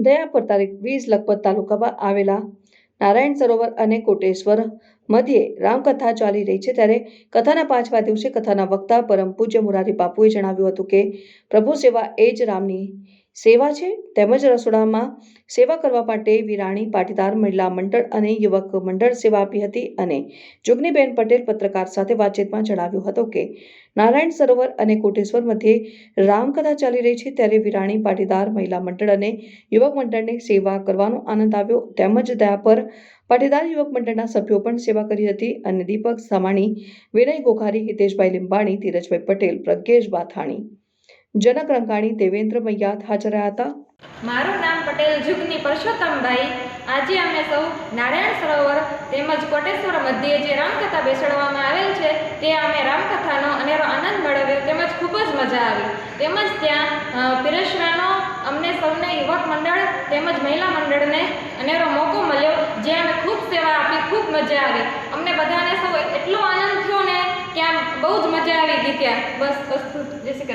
દયાપર તારીખ વીસ લખપત તાલુકામાં આવેલા નારાયણ સરોવર અને કોટેશ્વર મધ્યે રામકથા ચાલી રહી છે. ત્યારે કથાના પાંચમા દિવસે કથાના વક્તા પરમ પૂજ્ય મુરારી બાપુએ જણાવ્યું હતું કે, પ્રભુ સેવા એ જ રામની સેવા છે? તેમજ રસોડામાં સેવા કરવા માટે વિરાણી, પાટીદાર, મહિલા મંડળ અને યુવક મંડળ સેવા આપી હતી અને જુગનીબેન પટેલ પત્રકાર સાથે વાતચીતમાં જણાવ્યું હતું કે, નારાયણ સરોવર અને કોટેશ્વર મધ્યે રામકથા ચાલી રહી છે ત્યારે વિરાણી, પાટીદાર, મહિલા મંડળ અને યુવક મંડળને સેવા કરવાનો આનંદ આવ્યો. તેમજ દયા પર પાટીદાર યુવક મંડળના સભ્યો પણ સેવા કરી હતી અને દીપક સામાણી, વિનય ગોખારી હિતેશભાઈ લીંબાણી, ધીરજભાઈ પટેલ, પ્રજ્ઞેશ બાથાણી જનક રંગાણી દેવેન્દ્ર મૈયાત હાજર હતા. મારું નામ પટેલ જુગની પરસોત્તમભાઈ. આજે અમે સૌ નારાયણ સરોવર તેમજ કોટેશ્વર મધ્યે જે રામકથા બેસાડવામાં આવેલ છે તે અમે રામકથાનો અનેરો આનંદ મેળવ્યો તેમજ ખૂબ જ મજા આવી. તેમજ ત્યાં અ, અમને સૌને યુવક મંડળ તેમજ મહિલા મંડળને અનેરો મોકો મળ્યો જે અમે ખૂબ સેવા આપી ખૂબ મજા આવી. અમને બધાને સૌ એટલો આનંદ થયો ને કે આમ બહુ જ મજા આવી ગઈ ત્યાં. બસ વસ્તુ જય શ્રી